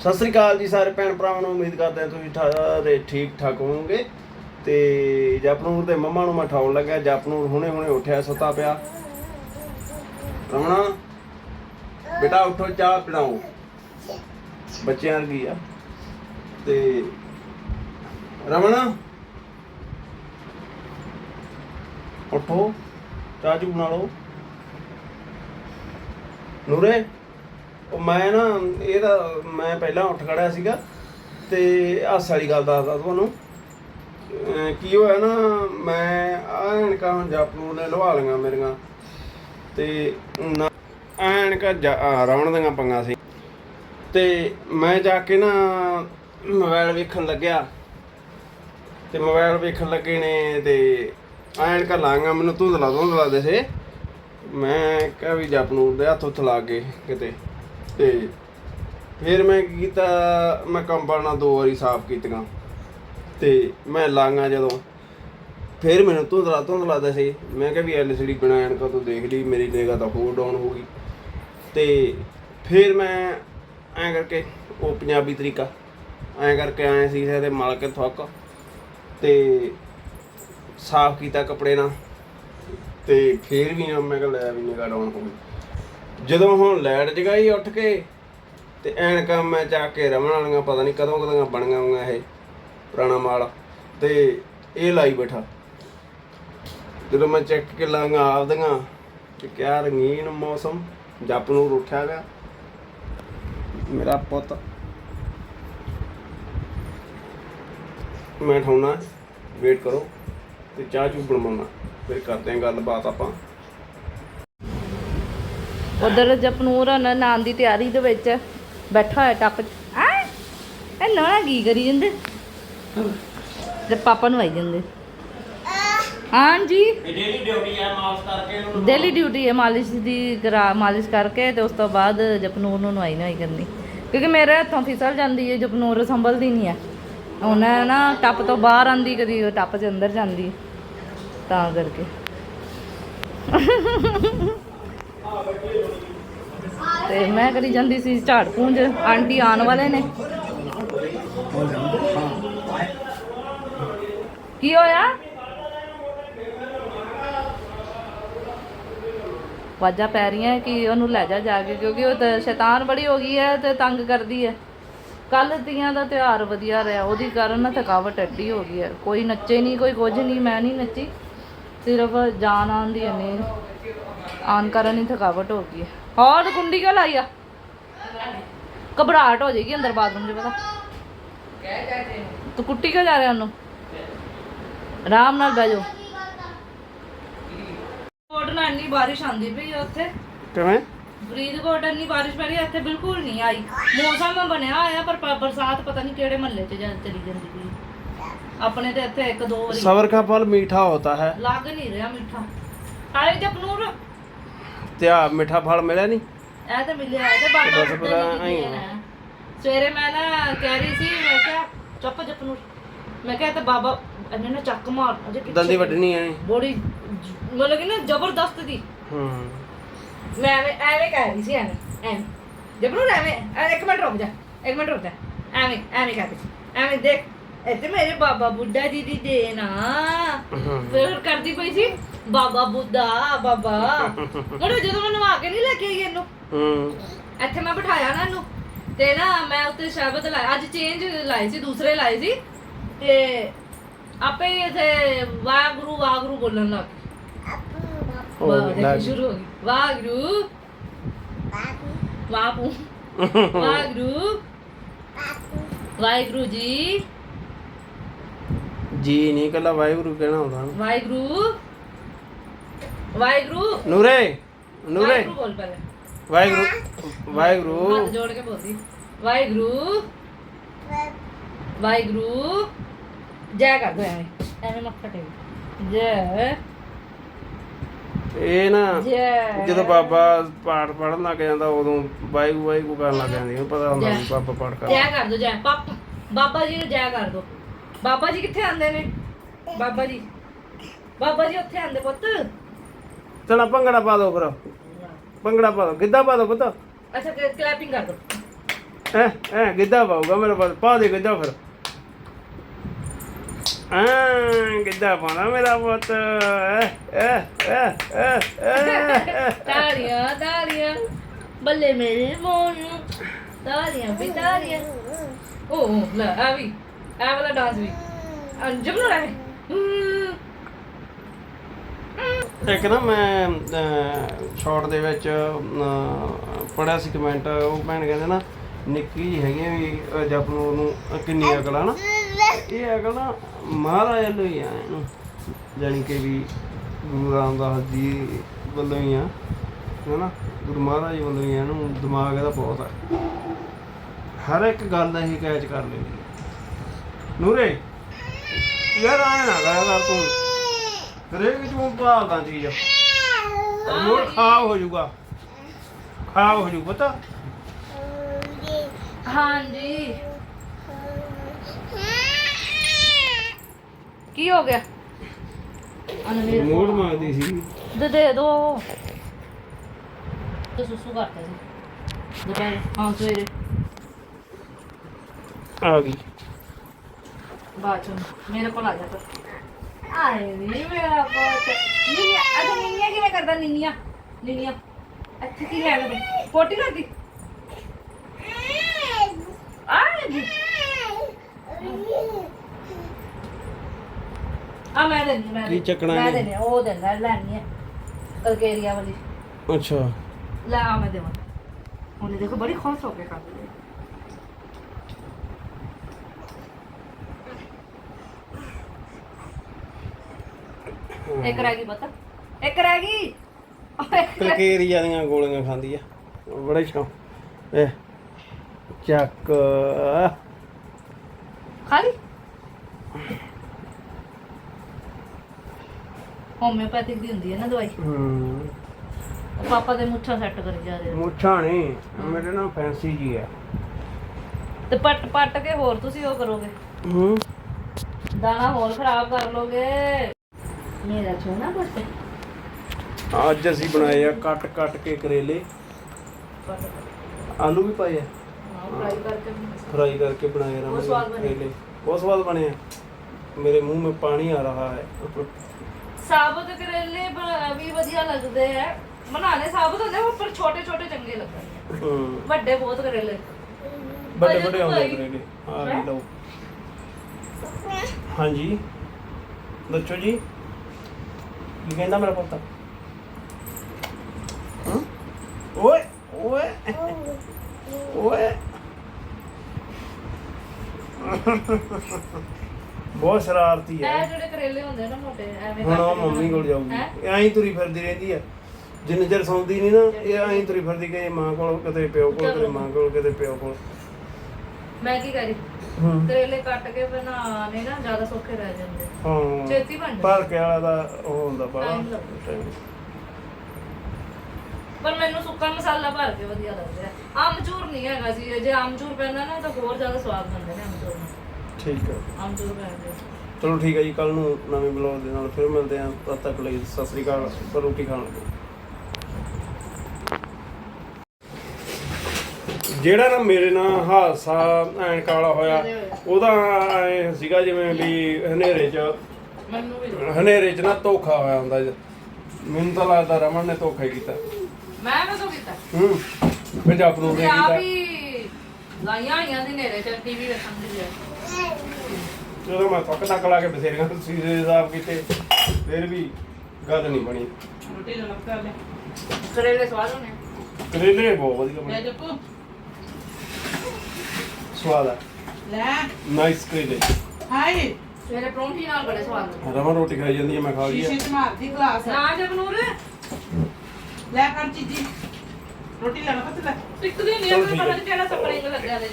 ਸਤਿ ਸ੍ਰੀ ਅਕਾਲ ਜੀ ਸਾਰੇ ਭੈਣ ਭਰਾਵਾਂ ਨੂੰ, ਉਮੀਦ ਕਰਦੇ ਤੁਸੀਂ ਸਾਰੇ ਠੀਕ ਠਾਕ ਹੋਵੋਗੇ। ਤੇ ਜਪਨੂਰ ਦੇ ਮੰਮਾ ਨੂੰ ਮੈਂ ਉਠਾਉਣ ਲੱਗਾ ਜਪਨੂਰ ਹੁਣੇ ਹੁਣੇ ਉੱਠਿਆ, ਸੁੱਤਾ ਪਿਆ। ਰਮਣਾ, ਬੇਟਾ ਉਠੋ, ਚਾਹ ਪਿਲਾਓ ਬੱਚਿਆਂ ਵਰਗੀ ਆ। ਤੇ ਰਮਣਾ, ਉੱਠੋ, ਚਾਹ ਚੂ ਬਣਾ ਲਓ। ਨੂਰੇ ਉਹ ਮੈਂ ਨਾ ਇਹਦਾ ਮੈਂ ਪਹਿਲਾਂ ਉੱਠ ਖੜਿਆ ਸੀਗਾ ਤੇ ਹਾਸ ਵਾਲੀ ਗੱਲ ਦੱਸਦਾ ਤੁਹਾਨੂੰ। ਕੀ ਹੋਇਆ ਨਾ, ਮੈਂ ਐਨਕਾਂ ਹੁਣ ਜਾਪੂ ਨੇ ਲਵਾ ਲਈਆਂ ਮੇਰੀਆਂ ਤੇ ਨਾ ਐਨਕਾਂ ਰਾਵਣ ਦੀਆਂ ਪੰਗਾ ਸੀ। ਤੇ ਮੈਂ ਜਾ ਕੇ ਨਾ ਮੋਬਾਈਲ ਵੇਖਣ ਲੱਗਿਆ। ਤੇ ਮੋਬਾਈਲ ਵੇਖਣ ਲੱਗੇ ਨੇ ਤੇ ਐਨਕਾਂ ਲਾਂਗਾ ਮੈਨੂੰ ਧੁੰਦਲਾ ਧੁੰਦਲਾ ਦੇਸੇ। ਮੈਂ ਕਿਹਾ ਵੀ ਜਪਨੂਰ ਦੇ ਹੱਥ ਉੱਥੇ ਲਾ ਕੇ ਕਿਤੇ। ਤੇ ਫਿਰ ਮੈਂ ਕੀ ਕੀਤਾ, ਮੈਂ ਕੰਬਲ ਨਾਲ ਦੋ ਵਾਰੀ ਸਾਫ਼ ਕੀਤੀਆਂ ਤੇ ਮੈਂ ਲਾਂਗਾ ਜਦੋਂ, ਫਿਰ ਮੈਨੂੰ ਧੁੰਦਲਾ ਧੁੰਦਲਾ ਲੱਗਦਾ ਸੀ। ਮੈਂ ਕਿਹਾ ਵੀ ਐਲਸੀਡੀ ਬਿਨਾ ਐਨਕਾਂ ਤੋਂ ਦੇਖ ਲਈ, ਮੇਰੀ ਨਿਗਾਹ ਤਾਂ ਹੋਰ ਡਾਊਨ ਹੋ ਗਈ। ਤੇ ਫਿਰ ਮੈਂ ਐਂ ਕਰਕੇ, ਉਹ ਪੰਜਾਬੀ ਤਰੀਕਾ, ਐਂ ਕਰਕੇ ਆਏ ਸੀ ਇਹਦੇ ਮਲ ਕੇ ਥੁੱਕ ਤੇ ਸਾਫ਼ ਕੀਤਾ ਕੱਪੜੇ ਨਾਲ। ਤੇ ਫਿਰ ਵੀ ਮੈਂ ਕਿਹਾ ਲੈ ਵੀ ਨਿਗਾਹ ਡਾਊਨ ਹੋ ਗਈ ਜਦੋਂ ਹੁਣ ਲਾਈਟ ਜਗਾਈ ਉੱਠ ਕੇ ਤੇ ਐਨਕਾਂ ਮੈਂ ਚੱਕ ਕੇ ਰਮਣ ਵਾਲੀਆਂ ਪਤਾ ਨਹੀਂ ਕਦੋਂ ਕਦੋਂ ਬਣੀਆਂ ਹੋਈਆਂ ਇਹ ਪੁਰਾਣਾ ਮਾਲ ਤੇ ਇਹ ਲਾਈ ਬੈਠਾ। ਜਦੋਂ ਮੈਂ ਚੈੱਕ ਕੇ ਲਾਂਗਾ ਆਪਦੀਆਂ ਕਿ ਕਿਆ ਰੰਗੀਨ ਮੌਸਮ, ਜੱਪ ਨੂੰ ਉੱਠਿਆ ਗਿਆ ਮੇਰਾ ਪੁੱਤ। ਮੈਂ ਠਾਉਣਾ ਵੇਟ ਕਰੋ ਤੇ ਚਾਹ ਚੂ ਬਣਵਾਉਣਾ। ਫਿਰ ਕਰਦੇ ਆਂ ਗੱਲਬਾਤ ਆਪਾਂ। ਉਧਰ ਜਪਨੂਰ ਹਨ ਨਾਨ ਦੀ ਤਿਆਰੀ ਦੇ ਵਿੱਚ ਬੈਠਾ ਹੋਇਆ ਟੱਪ ਆ ਇਹ ਨਾ ਕੀ ਕਰੀ ਜਾਂਦੇ? ਤੇ ਪਾਪਾ ਨੂੰ ਆਈ ਜਾਂਦੇ। ਹਾਂਜੀ? ਡੇਲੀ ਡਿਊਟੀ ਆ ਮਾਫ ਕਰਕੇ ਡੇਲੀ ਡਿਊਟੀ ਹੈ, ਮਾਲਿਸ਼ ਦੀ ਕਰਾ, ਮਾਲਿਸ਼ ਕਰਕੇ ਤੇ ਉਸ ਤੋਂ ਬਾਅਦ ਜਪਨੂਰ ਨੂੰ ਨਵਾਈ ਨਵਾਈ ਕਰਨੀ। ਕਿਉਂਕਿ ਮੇਰੇ ਹੱਥੋਂ ਫਿਸਲ ਜਾਂਦੀ ਹੈ, ਜਪਨੂਰ ਸੰਭਲਦੀ ਨਹੀਂ ਹੈ। ਹੁਣ ਨਾ, ਟੱਪ ਤੋਂ ਬਾਹਰ ਆਂਦੀ ਕਦੀ ਟੱਪ 'ਚ ਅੰਦਰ ਜਾਂਦੀ ਤਾਂ ਕਰਕੇ। ਤੇ ਮੈਂ ਕਰੀ ਜਾਂਦੀ ਸੀ ਝਾੜ ਪੂੰਝ ਆਂਟੀ ਆਉਣ ਵਾਲੇ ਨੇ। ਕੀ ਹੋਇਆ? ਵਾਜਾ ਪੈ ਰਹੀਆਂ ਕਿ ਉਹਨੂੰ ਲੈ ਜਾ ਜਾ ਕੇ, ਕਿਉਂਕਿ ਉਹ ਤਾਂ ਸ਼ੈਤਾਨ ਬੜੀ ਹੋ ਗਈ ਹੈ ਤੇ ਤੰਗ ਕਰਦੀ ਹੈ। ਕੱਲ ਤੀਆਂ ਦਾ ਤਿਉਹਾਰ ਵਧੀਆ ਰਿਹਾ, ਉਹਦੀ ਕਾਰਨ ਨਾ ਥਕਾਵਟ ਅੱਡੀ ਹੋ ਗਈ ਹੈ। ਕੋਈ ਨੱਚੇ ਨਹੀਂ, ਕੋਈ ਕੁਝ ਨਹੀਂ, ਮੈਂ ਨਹੀਂ ਨੱਚੀ। ਸਿਰਫ ਜਾਨ ਆਉਂਦੀ ਦੀ ਇੰਨੀ ਆਨ ਕਾਰਨ ਹੀ ਥਕਾਵਟ ਹੋ ਗਈ ਹੈ ਹੋਰ ਕੁੰਡੀ ਕਿਉਂ ਲਾਈ ਆ ਘਬਰਾਹਟ ਹੋ ਜਾਏਗੀ ਅੰਦਰ ਬਾਥਰੂਮ 'ਚ ਪਤਾ ਤੂੰ ਕੁੱਟੀ ਕਿਉਂ ਜਾ ਰਿਹਾ ਉਹਨੂੰ ਆਰਾਮ ਨਾਲ ਬਹਿ ਜਾਓ ਕੋਟ ਨਾਲ ਇੰਨੀ ਬਾਰਿਸ਼ ਆਂਦੀ ਪਈ ਆ ਉੱਥੇ ਕਿਵੇਂ ਫਰੀਦਕੋਟ ਇੰਨੀ ਬਾਰਿਸ਼ ਪੈ ਰਹੀ ਹੈ ਇੱਥੇ ਬਿਲਕੁਲ ਨਹੀਂ ਆਈ ਮੌਸਮ ਬਣਿਆ ਹੋਇਆ ਪਰ ਪ- ਬਰਸਾਤ ਪਤਾ ਨਹੀਂ ਕਿਹੜੇ ਮਹੱਲੇ 'ਚ ਜਾ ਚਲੀ ਜਾਂਦੀ ਪਈ ਆਪਣੇ ਤੇ ਇੱਥੇ ਇੱਕ ਦੋ ਵਾਰੀ सबर का फल मीठा होता है ਲੱਗ ਨਹੀਂ ਰਿਹਾ ਮਿੱਠਾ ਆਏ ਮਿੱਠਾ ਫਲ ਮਿਲਿਆ ਨਹੀਂ ਇਹ ਤਾਂ ਮਿਲਿਆ ਇਹ ਤਾਂ ਬਾਬਾ ਸਵੇਰੇ ਮੈਂ ਨਾ ਕਹਿ ਰਹੀ ਸੀ ਮੈਂ ਕਿਹਾ ਚੱਪ ਜਪ ਨੂੰ। ਮੈਂ ਕਿਹਾ ਤਾਂ ਬਾਬਾ ਇਹਨੇ ਚੱਕ ਮਾਰ ਮੈਂ ਐਵੇਂ ਐਵੇਂ ਕਹਿ ਰਹੀ ਸੀ ਐਵੇਂ ਐਵੇਂ। ਜਬਰੂ ਐਵੇਂ ਇੱਕ ਮਿੰਟ ਰੁਕ ਜਾ ਇੱਕ ਮਿੰਟ ਰੁਕ ਜਾ। ਐਵੇਂ ਐਵੇਂ ਕਹਿ ਰਹੀ ਐਵੇਂ ਦੇਖ ਇੱਥੇ ਮੇਰੇ ਬਾਬਾ ਬੁੱਢਾ ਜੀ ਦੀ ਦੇਣ ਆ। ਫਿਰ ਕਰਦੀ ਪਈ ਸੀ? ਬਾਬਾ ਬੁੱਧਾ ਬਾਬਾ। ਉਹਨੇ ਜਦੋਂ ਮੈਂ ਨਵਾ ਕੇ ਨਹੀਂ ਲੈ ਕੇ ਆਈ ਇਹਨੂੰ ਹੂੰ। ਇੱਥੇ ਮੈਂ ਬਿਠਾਇਆ ਨਾ ਇਹਨੂੰ। ਤੇ ਨਾ ਮੈਂ ਉੱਤੇ ਸ਼ਰਬਤ ਲਾਇਆ। ਅੱਜ ਚੇਂਜ ਲਾਏ ਸੀ ਦੂਸਰੇ ਲਾਏ ਸੀ। ਤੇ ਆਪੇ ਹੀ ਇੱਥੇ ਵਾਹਿਗੁਰੂ ਵਾਹਿਗੁਰੂ ਬੋਲਣ ਲੱਗ ਪਈ। ਹੋ ਵਾਹਿਗੁਰੂ ਲੱਗ। ਸ਼ੁਰੂ ਵਾਹਿਗੁਰੂ। ਜੀ। ਜੀ ਨਹੀਂ ਕੱਲਾ ਵਾਹਿਗੁਰੂ ਕਹਿਣਾ ਹੁੰਦਾ ਵਾਹਿਗੁਰੂ। ਵਾਹਿਗੁਰੂ। ਨੂਰੇ ਨੂਰੇ। ਵਾਹਿਗੁਰੂ ਬੋਲ ਪਹਿਲੇ। ਵਾਹਿਗੁਰੂ ਵਾਹਿਗੁਰੂ। ਹੱਥ ਜੋੜ ਕੇ ਬੋਲਦੀ। ਵਾਹਿਗੁਰੂ। ਵਾਹਿਗੁਰੂ। ਜੈ ਕਰ ਦੋ ਐਵੇਂ। ਐਵੇਂ ਮੱਥਾ ਟੇਕ। ਜੈ। ਇਹ ਨਾ ਜੈ। ਜਦੋਂ ਬਾਬਾ ਪਾਠ ਪੜਨ ਲੱਗ ਜਾਂਦਾ ਉਦੋਂ ਵਾਹਿਗੁਰੂ ਵਾਹਿਗੁਰੂ ਕਰਨ ਲੱਗ ਜਾਂਦੀ ਉਹਨੂੰ ਪਤਾ ਹੁੰਦਾ ਵੀ ਬਾਬਾ ਪਾਠ ਕਰ। ਜੈ ਕਰ ਦੋ ਜੈ। ਪਾਪ ਬਾਬਾ ਜੀ ਨੂੰ ਜੈ ਕਰ ਦੋ। ਬਾਬਾ ਜੀ ਕਿੱਥੇ ਆਂਦੇ ਨੇ? ਬਾਬਾ ਜੀ। ਬਾਬਾ ਜੀ ਉੱਥੇ ਆਂਦੇ ਪੁੱਤ। ਚਲਾ ਭੰਗੜਾ ਪਾ ਦੋ ਫਿਰ। ਭੰਗੜਾ ਪਾ ਦੋ। ਗਿੱਧਾ ਪਾ ਦੋ ਪੁੱਤ। ਅੱਛਾ ਕਲੈਪਿੰਗ ਕਰ ਦੋ। ਐ ਐ ਗਿੱਧਾ ਪਾਊਗਾ ਮੇਰੇ ਪਾਸ ਪਾ ਦੇ ਗਿੱਧਾ ਫਿਰ। ਆ ਗਿੱਧਾ ਪਾਣਾ ਮੇਰਾ ਪੁੱਤ। ਐ ਐ ਐ ਐ ਤਾਲੀਆਂ ਤਾਲੀਆਂ ਬੱਲੇ ਮੇਰੇ ਮੋਨੂ ਤਾਲੀਆਂ ਵੀ ਤਾਲੀਆਂ ਉਹ ਲੈ ਆ ਵੀ। ਆ ਵਾਲਾ ਡਾਂਸ ਵੀ। ਅੰਜਮ ਨਾ ਰਹੇ ਇੱਕ ਨਾ ਮੈਂ ਸ਼ਾਰਟ ਦੇ ਵਿੱਚ ਪੜਿਆ ਸੀ ਕਮੈਂਟ ਉਹ ਭੈਣ ਕਹਿੰਦੇ ਨਾ, ਨਿੱਕੀ ਜਿਹੀ ਹੈਗੀ ਵੀ, ਅਹ ਜਪਨੂਰ ਨੂੰ ਅਹ, ਕਿੰਨੀ ਅਕਲ ਆ ਨਾ। ਇਹ ਅਕਲ ਨਾ ਮਹਾਰਾਜ ਵੱਲੋਂ ਹੀ ਆ ਇਹਨੂੰ, ਜਾਣੀ ਕਿ ਵੀ ਗੁਰੂ ਰਾਮਦਾਸ ਜੀ ਵੱਲੋਂ ਹੀ ਆ ਹੈਨਾ ਗੁਰੂ ਮਹਾਰਾਜ ਵੱਲੋਂ ਹੀ ਆ, ਇਹਨੂੰ ਦਿਮਾਗ ਇਹਦਾ ਬਹੁਤ ਆ। ਹਰ ਇੱਕ ਗੱਲ ਇਹ ਕੈਚ ਕਰ ਲੈਂਦੀ ਹੈ। ਨੂਰੇ, ਯਾਰ ਆਏ ਨਾ ਕਰ ਤੂੰ। ਹਰੇਕ ਚੋਂ ਭਾਲਦਾ ਚੀਜ਼ ਮੋੜ ਖਾਬ ਹੋ ਜਾਊਗਾ। ਖਾਬ ਹੋ ਜਾਊ ਪਤਾ। ਹਾਂਜੀ। ਕੀ ਹੋ ਗਿਆ? ਅਨ ਮੇਰੇ ਮੋੜ ਮੰਗਦੀ ਸੀ। ਦੇ ਦੇ ਦੋ। ਤੇ ਸੁਸੂ ਕਰਤਾ ਸੀ। ਦੁਪਹਿਰ ਹਾਂ ਸਵੇਰੇ। ਆ ਗਈ। ਬਾਅਦ ਚੋਂ ਮੇਰੇ ਕੋਲ ਆ ਜਾ ਕਰ ਆਏ ਨੀ ਮੇਰਾ ਪੁੱਤ। ਨੀਨੀਆ ਅਗਰ ਨੀਨੀਆ ਕਿਵੇਂ ਕਰਦਾ ਨੀਨੀਆ? ਨੀਨੀਆ ਇੱਥੇ ਕੀ ਲੈਣਾ ਤੂੰ ਪੋਟੀ ਕਰਦੀ ਆਏ ਜੀ ਆ ਮੈਂ ਦੇ ਮੈਂ ਕੀ ਚੱਕਣਾ ਮੈਂ ਇਹਨੇ? ਦੇਣੀ ਆ, ਉਹ ਦਿੰਦਾ ਲੈਣੀ ਹੈ ਕਲਕੇਰੀਆ ਵਾਲੀ। ਅੱਛਾ। ਲੈ ਆ ਮੈਂ ਦੇਵਾਂ। ਉਹਨੇ ਦੇਖੋ ਬੜੀ ਖੁਸ਼ ਹੋ ਕੇ ਖਾਂਦੀ ਹੈ। ਇੱਕ ਰਹਿ ਗਈ ਪਤਾ। ਇੱਕ ਰਹਿ ਗਈ। ਕਲਕੇਰੀਆ ਦੀਆਂ ਗੋਲੀਆਂ ਖਾਂਦੀ ਆ। ਬੜੇ ਸ਼ੌਕ। ਇਹ ਚੱਕ। ਖਾ ਲਈ? ਹੋਮਿਓਪੈਥਿਕ ਦੀ ਹੁੰਦੀ ਹੈ ਨਾ ਦਵਾਈ। ਹੂੰ। ਉਹ ਪਾਪਾ ਦੇ ਮੁੱਛਾਂ ਸੈੱਟ ਕਰੀ ਜਾ ਰਹੇ ਮੁੱਛਾਂ ਨਹੀਂ ਮੇਰੇ ਨਾਲ ਫੈਂਸੀ ਜੀ ਆ। ਤੇ ਪੱਟ ਪੱਟ ਕੇ ਹੋਰ ਤੁਸੀਂ ਉਹ ਕਰੋਗੇ। ਹੂੰ। ਦਾਣਾ ਹੋਰ ਖਰਾਬ ਕਰ ਲੋਗੇ। ਮੇਰਾ ਛੋਣਾ ਪੁੱਤ। ਅੱਜ ਅਸੀਂ ਬਣਾਏ ਆ ਕੱਟ ਕੱਟ ਕੇ ਕਰੇਲੇ। ਆਲੂ ਵੀ ਪਾਏ ਆ। ਫਰਾਈ ਕਰਕੇ ਫਰਾਈ ਕਰਕੇ ਬਣਾਏ ਬਹੁਤ ਸਵਾਦ ਬਣੇ। ਕਰੇਲੇ। ਬਹੁਤ ਸਵਾਦ ਬਣੇ ਆ। ਮੇਰੇ ਮੂੰਹ में ਪਾਣੀ ਆ ਰਹਾ ਹੈ। ਸਾਬਤ ਕਰੇਲੇ ਬ- ਵੀ ਵਧੀਆ ਲੱਗਦੇ ਆ। ਬਣਾਣੇ ਸਾਬਤ ਹੁੰਦੇ ਆ, ਪਰ ਛੋਟੇ ਛੋਟੇ ਚੰਗੇ ਲੱਗਦੇ ਆ। ਵੱਡੇ ਬਹੁਤ ਕਰੇਲੇ। ਵੱਡੇ ਵੱਡੇ ਆਉਂਦੇ। ਕਰੇਲੇ। ਆ ਵੀ ਲਓ। ਹਾਂਜੀ। ਦੱਸੋ ਜੀ। ਕੀ ਕਹਿੰਦਾ ਮੇਰਾ ਪੁੱਤ? ਹਾਂ? ਓਏ ਓਏ ਓਏ। ਬਹੁਤ ਸ਼ਰਾਰਤੀ ਇਹ ਹੈ ਜਿਹੜੇ ਕਰੇਲੇ ਹੁੰਦੇ ਨਾ ਮੋਟੇ ਐਵੇਂ ਹੁਣ ਉਹ ਮੰਮੀ ਕੋਲ ਜਾਊਗੀ। ਹੈਂ? ਇਹ ਐਂ ਤੁਰੀ ਫਿਰਦੀ ਰਹਿੰਦੀ ਆ। ਜਿੰਨੇ ਚਿਰ ਸੌਂਦੀ ਨਹੀਂ ਨਾ ਇਹ ਐਂ ਤੁਰੀ ਫਿਰਦੀ ਕਿ ਮਾਂ ਕੋਲ ਕਿਤੇ ਪਿਓ ਕੋਲ ਕਿਤੇ ਮਾਂ ਕੋਲ ਕਿਤੇ ਪਿਓ ਕੋਲ। ਮੈਂ ਕੀ ਕਰੀ? ਹੂੰ। ਕਰੇਲੇ ਕੱਟ ਕੇ ਬਣਾਣੇ ਨਾ ਜ਼ਿਆਦਾ ਸੌਖੇ ਰਹਿ ਜਾਂਦੇ। ਹਾਂ। ਛੇਤੀ ਬਣ ਜਾਂਦੇ। ਭਰ ਕੇ ਵਾਲਾ ਦਾ ਉਹ ਹੁੰਦਾ ਬੜਾ Time ਲੱਗਦਾ। ਪਰ ਮੈਨੂੰ ਸੁੱਕਾ ਮਸਾਲਾ ਭਰ ਕੇ ਵਧੀਆ ਲੱਗਦਾ ਹੈ। ਆਮਚੂਰ ਨਹੀਂ ਹੈਗਾ ਸੀ ਜੇ ਆਮਚੂਰ ਪੈਂਦਾ ਨਾ ਤਾਂ ਹੋਰ ਜ਼ਿਆਦਾ ਸਵਾਦ ਬਣਦੇ ਨੇ ਆਮਚੂਰ ਨਾਲ। ਠੀਕ ਹੈ। ਆਮਚੂਰ ਪੈਂਦੇ ਚਲੋ ਠੀਕ ਹੈ ਜੀ ਕੱਲ ਨੂੰ ਨਵੇਂ ਬਲੌਗ ਦੇ ਨਾਲ ਫਿਰ ਮਿਲਦੇ ਹਾਂ। ਤਦ ਤੱਕ ਲਈ ਸਤਿ ਸ੍ਰੀ ਅਕਾਲ। ਰੋਟੀ ਖਾਣ ਲੱਗੇ ਜਿਹੜਾ ਨਾ ਮੇਰੇ ਨਾਲ ਹਾਦਸਾ ਐਨਕ ਵਾਲਾ ਹੋਇਆ ਉਹਦਾ ਐਂ ਸੀਗਾ ਜਿਵੇਂ ਵੀ ਹਨੇਰੇ 'ਚ ਮੈਨੂੰ ਵੀ ਹਨੇਰੇ 'ਚ ਨਾ ਧੋਖਾ ਹੋਇਆ ਹੁੰਦਾ। ਮੈਨੂੰ ਤਾਂ ਲੱਗਦਾ ਰਮਨ ਨੇ ਧੋਖਾ ਹੀ ਕੀਤਾ। ਮੈਂ ਕਦੋਂ ਕੀਤਾ? ਹੂੰ ਪੰਜਾਬ ਨੂੰ ਨੇ ਤੇ ਆ ਕੀਤਾ। ਵੀ ਲਾਈਆਂ ਸੀ ਨੇਰੇ ਚ ਟੀਵੀ ਵੇਖਣ ਦੀ ਜਦੋਂ ਮੈਂ ਤੱਕ ਤੱਕ ਲਾ ਕੇ ਬਥੇਰੀਆਂ ਕੀਤੇ ਫਿਰ ਵੀ ਗੱਲ ਨਹੀਂ ਬਣੀ। ਰੋਟੀ ਲੈ ਕਰ ਲੈ ਕਰੇਲੇ ਸਵਾਦ ਹੋਣੇ ਕਰੇਲੇ ਬਹੁਤ ਵਧੀਆ ਬਣੇ। ਜੱਪੂ ਸਵਾਦ ਆ। ਲੈ। ਨਾਈਸ ਕਰੇਲੇ ਹਾਏ ਸਵੇਰੇ ਪਰੌਂਠੀ ਨਾਲ ਬੜੇ ਸਵਾਦ ਲੱਗਦੇ ਰਮਨ ਰੋਟੀ ਖਾਈ ਜਾਂਦੀ ਹੈ ਮੈਂ ਖਾ ਲਈ ਸ਼ੀਸ਼ੇ ਆ ਚ ਮਾਰਦੀ ਗਲਾਸ। ਨਾ ਜਗਨੂਰ ਲੈ ਕਰ ਚੀਜੀ। ਰੋਟੀ ਲੈਣਾ ਪਤ ਲੈ। ਚਲੋ ਆਪਣੇ ਠੀਕ ਪਤਾ ਹੈ। ਨਹੀਂ ਕਿਹੜਾ ਸਪਰਿੰਗ ਲੱਗਿਆ ਦੇ